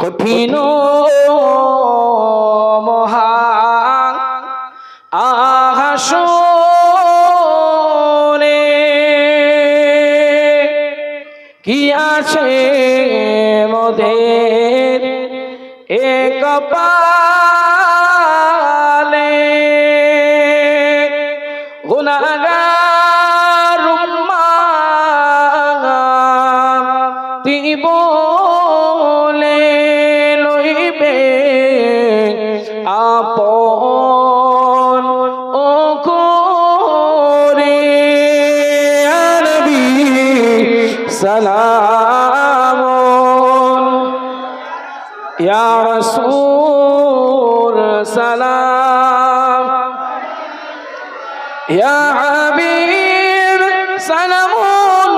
কঠিন মহা আহাসনে কি আছে মোদের এক পালে গুনাগার বলে লইবে আপন ও করে আরবি সালাম। ইয়া রাসূল সালাম। ইয়া হাবিব সালামুন